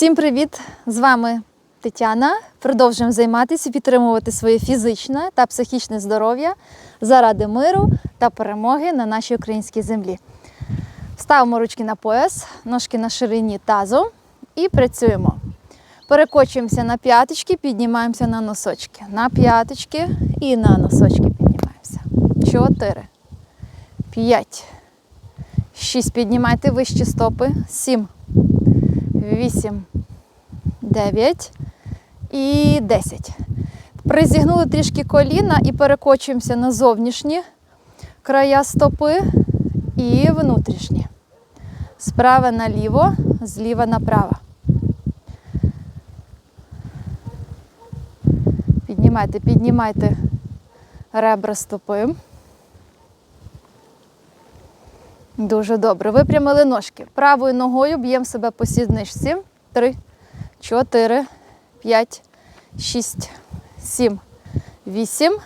Всім привіт! З вами Тетяна. Продовжуємо займатися, і підтримувати своє фізичне та психічне здоров'я заради миру та перемоги на нашій українській землі. Ставимо ручки на пояс, ножки на ширині тазу і працюємо. Перекочуємося на п'яточки, піднімаємося на носочки. На п'яточки і на носочки піднімаємося. Чотири, п'ять, шість. Піднімайте вищі стопи. Сім. 8, 9 і 10. Призігнули трішки коліна і перекочуємося на зовнішні края стопи і внутрішні. Справа наліво, зліва направо. Піднімайте, піднімайте ребра стопи. Дуже добре. Випрямили ножки. Правою ногою б'ємо себе по сідничці. Три, чотири, п'ять, шість, сім, вісім,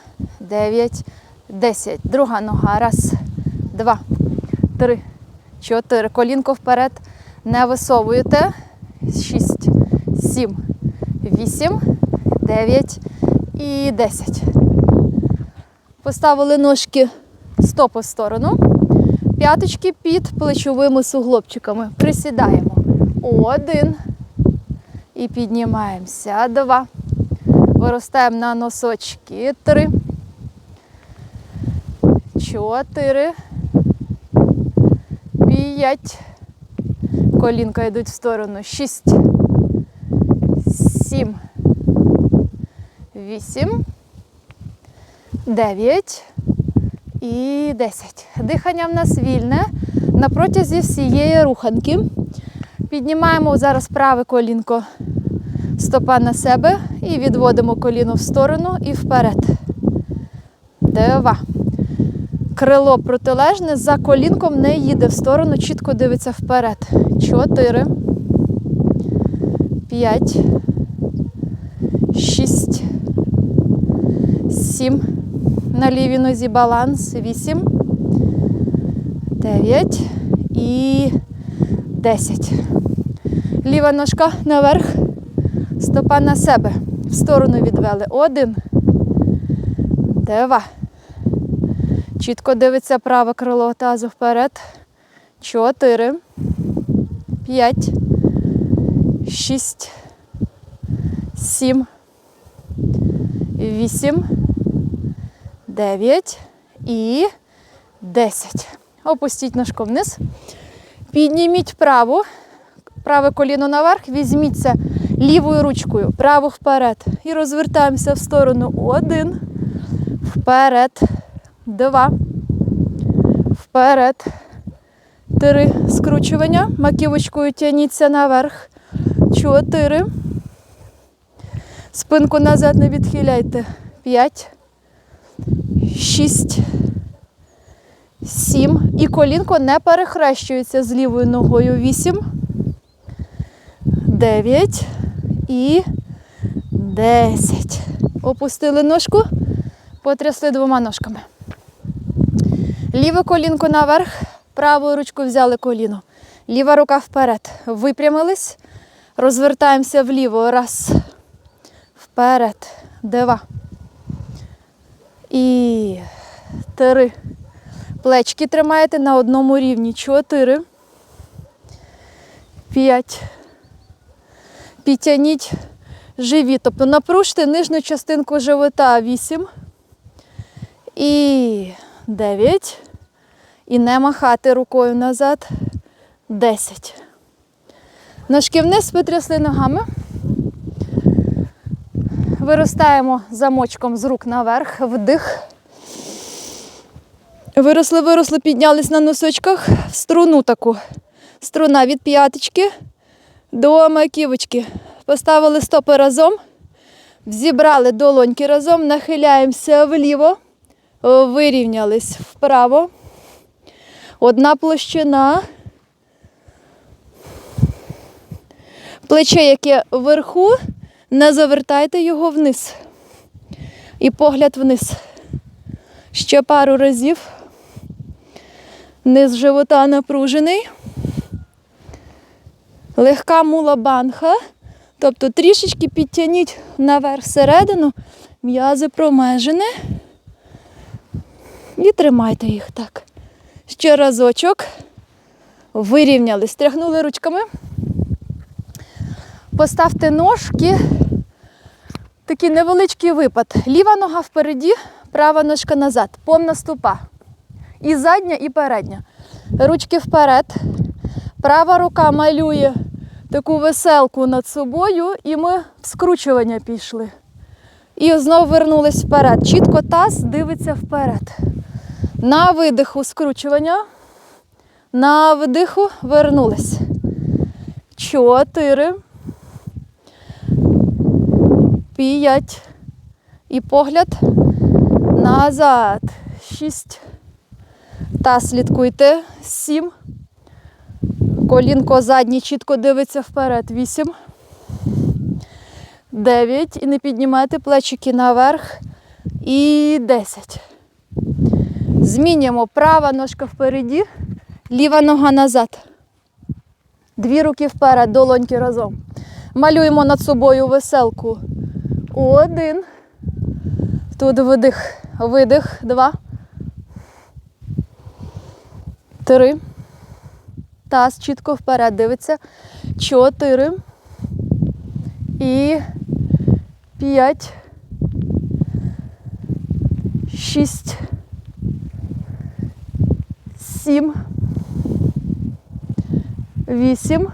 дев'ять, десять. Друга нога. Раз, два, три, чотири. Колінко вперед. Не висовуєте. Шість, сім, вісім, дев'ять і десять. Поставили ножки стопи в сторону. П'яточки під плечовими суглобчиками. Присідаємо. Один. І піднімаємося. Два. Виростаємо на носочки. Три. Чотири. П'ять. Колінка йдуть в сторону. Шість. Сім. Вісім. Дев'ять і 10. Дихання в нас вільне на протязі всієї руханки. Піднімаємо зараз праве колінко стопа на себе і відводимо коліно в сторону і вперед. Два. Крило протилежне за колінком не їде в сторону, чітко дивиться вперед. Чотири. П'ять. Шість. Сім. На лівій нозі баланс. 8, 9 і 10. Ліва ножка наверх, стопа на себе. В сторону відвели. Один. Два. Чітко дивиться праве крило тазу вперед. Чотири. П'ять. Шість. Сім. Вісім. 9 і 10. Опустіть ножку вниз. Підніміть праву, праве коліно наверх, візьміться лівою ручкою, праву вперед. І розвертаємося в сторону. Один. Вперед. Два. Вперед. Три. Скручування. Маківочкою тягніться наверх. Чотири. Спинку назад не відхиляйте. П'ять шість, сім. І колінко не перехрещується з лівою ногою. Вісім, дев'ять і десять. Опустили ножку, потрясли двома ножками. Ліве колінко наверх, правою ручкою взяли коліно. Ліва рука вперед. Випрямились. Розвертаємося вліво. Раз. Вперед. Два. І три. Плечки тримаєте на одному рівні. Чотири. П'ять. Підтягніть живіт. Тобто напружте нижню частинку живота. Вісім. І дев'ять. І не махати рукою назад. Десять. Ножки вниз витрясли ногами. Виростаємо замочком з рук наверх, вдих. Виросли, виросли, піднялись на носочках в струну таку. Струна від п'яточки до маківочки. Поставили стопи разом, зібрали долоньки разом, нахиляємося вліво, вирівнялись вправо. Одна площина. Плече, яке вверху, не завертайте його вниз. І погляд вниз. Ще пару разів. Низ живота напружений. Легка мула банха. Тобто трішечки підтягніть наверх всередину, м'язи промежини. І тримайте їх так. Ще разочок. Вирівняли, стряхнули ручками. Поставте ножки. Такий невеличкий випад. Ліва нога впереді, права ножка назад. Повна ступа. І задня, і передня. Ручки вперед. Права рука малює таку веселку над собою, і ми в скручування пішли. І знову вернулись вперед. Чітко таз дивиться вперед. На видиху скручування. На вдиху вернулись. Чотири. П'ять. І погляд назад. Шість. Та слідкуйте. Сім. Колінко заднє чітко дивиться вперед. Вісім. Дев'ять. І не піднімайте плечики наверх. І десять. Змінюємо права ножка впереді, ліва нога назад. Дві руки вперед, долоньки разом. Малюємо над собою веселку. Один. Тут видих. Видих. Два. Три. Таз чітко вперед дивиться. Чотири. І п'ять. Шість. Сім. Вісім.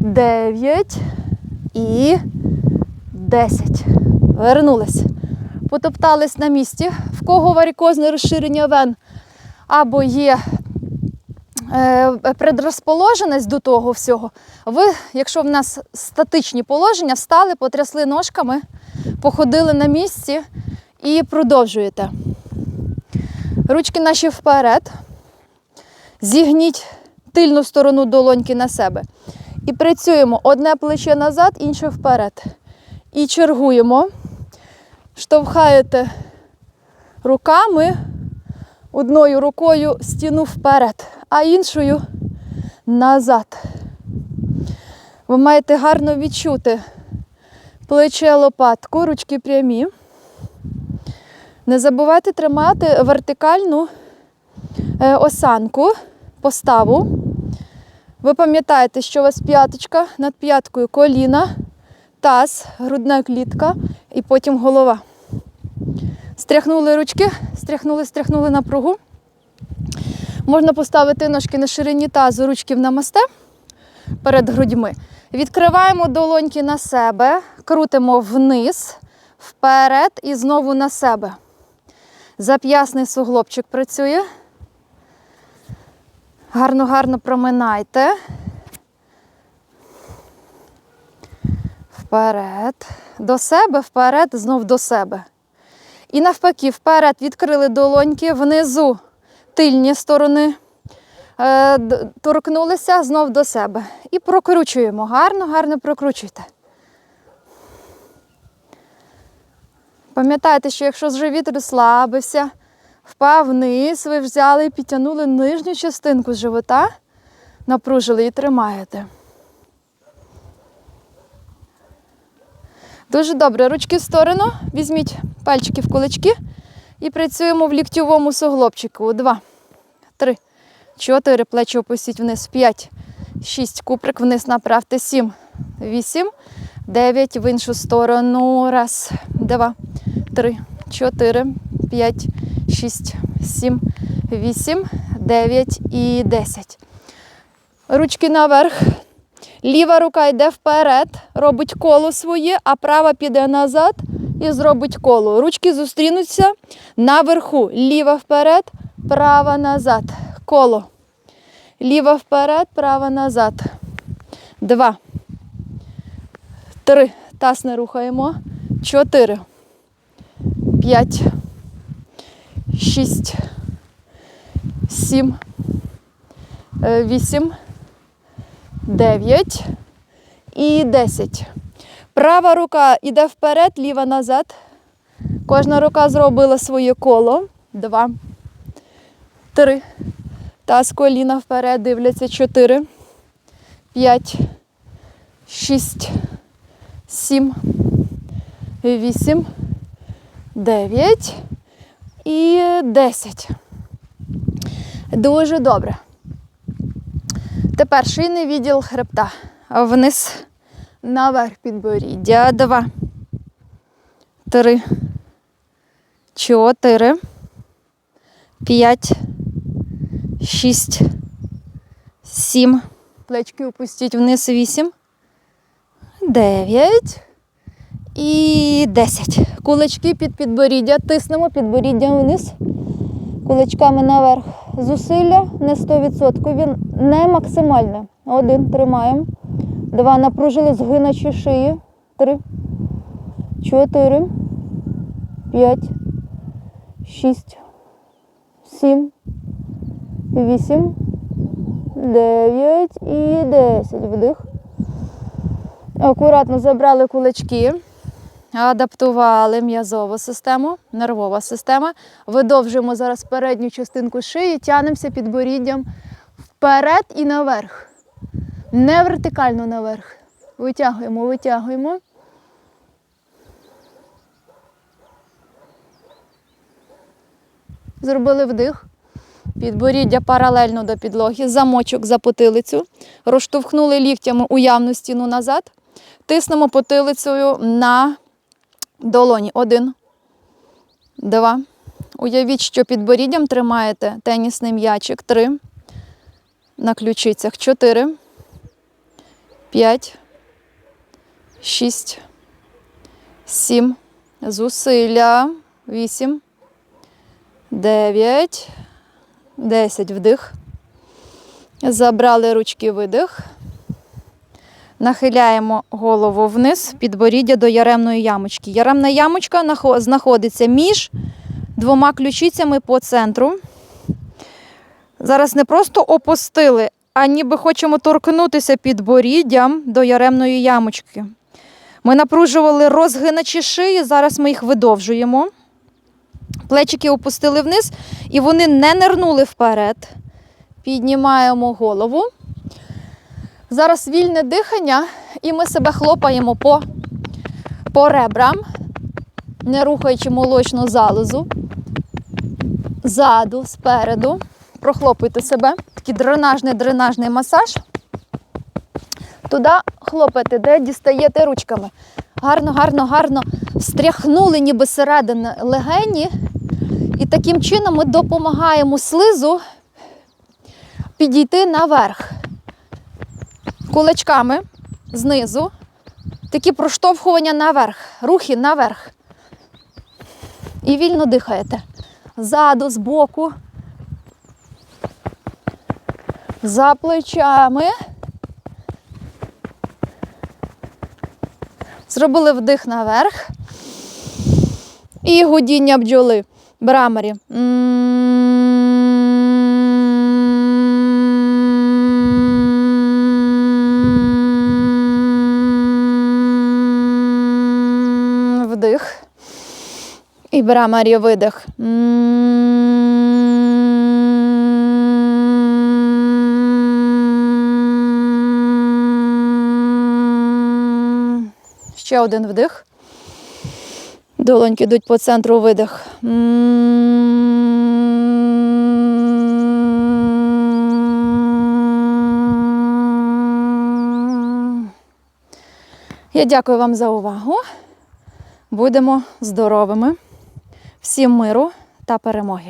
Дев'ять. І десять. Вернулись. Потоптались на місці. В кого варикозне розширення вен або є предрозположеність до того всього, ви, якщо в нас статичні положення, встали, потрясли ножками, походили на місці і продовжуєте. Ручки наші вперед. Зігніть тильну сторону долоньки на себе. І працюємо одне плече назад, інше вперед. І чергуємо. Штовхаєте руками одною рукою стіну вперед, а іншою назад. Ви маєте гарно відчути плече лопатку, ручки прямі. Не забувайте тримати вертикальну е, осанку, поставу. Ви пам'ятаєте, що у вас п'яточка над п'яткою коліна, таз, грудна клітка і потім голова. Стряхнули ручки, стряхнули, стряхнули напругу. Можна поставити ножки на ширині тазу, ручки в намасте перед грудьми. Відкриваємо долоньки на себе, крутимо вниз, вперед і знову на себе. Зап'ясний суглобчик працює. Гарно-гарно проминайте. Вперед. До себе, вперед, знов до себе. І навпаки, вперед відкрили долоньки, внизу тильні сторони. Е, торкнулися знов до себе. І прокручуємо. Гарно, гарно прокручуйте. Пам'ятайте, що якщо живіт розслабився, впав вниз, ви взяли і підтягнули нижню частинку живота, напружили і тримаєте. Дуже добре. Ручки в сторону. Візьміть пальчики в кулачки і працюємо в ліктьовому суглобчику. Два, три, чотири. Плечі опустіть вниз. П'ять, шість. Куприк вниз направте. Сім, вісім, дев'ять. В іншу сторону. Раз, два, три, чотири, п'ять, шість, сім, вісім, дев'ять і десять. Ручки наверх. Ліва рука йде вперед, робить коло своє, а права піде назад і зробить коло. Ручки зустрінуться наверху. Ліва вперед, права назад. Коло. Ліва вперед, права назад. Два. Три. Таз не рухаємо. Чотири. П'ять. Шість. Сім. Е, Вісім. 9 і 10. Права рука йде вперед, ліва назад. Кожна рука зробила своє коло. Два. Три. Таз коліна вперед, дивляться. Чотири. п'ять, шість, сім, вісім, дев'ять і десять. Дуже добре. Тепер шийний відділ хребта. Вниз наверх підборіддя. Два. Три. Чотири. П'ять. Шість. Сім. Плечки опустіть вниз. Вісім. Дев'ять. І десять. Кулачки під підборіддя. Тиснемо підборіддям вниз. Кулачками наверх. Зусилля не 100%. Він не максимальне. Один. Тримаємо. Два. Напружили згиначі шиї. Три. Чотири. П'ять. Шість. Сім. Вісім. Дев'ять і десять. Вдих. Акуратно забрали кулачки. Адаптували м'язову систему, нервова система. Видовжуємо зараз передню частинку шиї, тянемося підборіддям вперед і наверх. Не вертикально наверх. Витягуємо, витягуємо. Зробили вдих. Підборіддя паралельно до підлоги, замочок за потилицю. Розштовхнули ліктями уявну стіну назад. Тиснемо потилицею на долоні. Один, два. Уявіть, що підборіддям тримаєте тенісний м'ячик. Три. На ключицях. Чотири. П'ять. Шість. Сім. Зусилля. Вісім. Дев'ять. Десять. Вдих. Забрали ручки видих. Нахиляємо голову вниз, підборіддя до яремної ямочки. Яремна ямочка знаходиться між двома ключицями по центру. Зараз не просто опустили, а ніби хочемо торкнутися підборіддям до яремної ямочки. Ми напружували розгиначі шиї, зараз ми їх видовжуємо. Плечики опустили вниз, і вони не нирнули вперед. Піднімаємо голову. Зараз вільне дихання, і ми себе хлопаємо по, по ребрам, не рухаючи молочну залозу. Ззаду, спереду. Прохлопуйте себе. Такий дренажний дренажний масаж. Туди хлопайте, де дістаєте ручками. Гарно, гарно, гарно стряхнули ніби середини легені. І таким чином ми допомагаємо слизу підійти наверх кулачками знизу. Такі проштовхування наверх, рухи наверх. І вільно дихаєте. Ззаду, збоку. За плечами. Зробили вдих наверх. І гудіння бджоли. Брамері. І брамері видих. Ще один вдих. Долоньки йдуть по центру видих. Я дякую вам за увагу. Будемо здоровими. Всім миру та перемоги!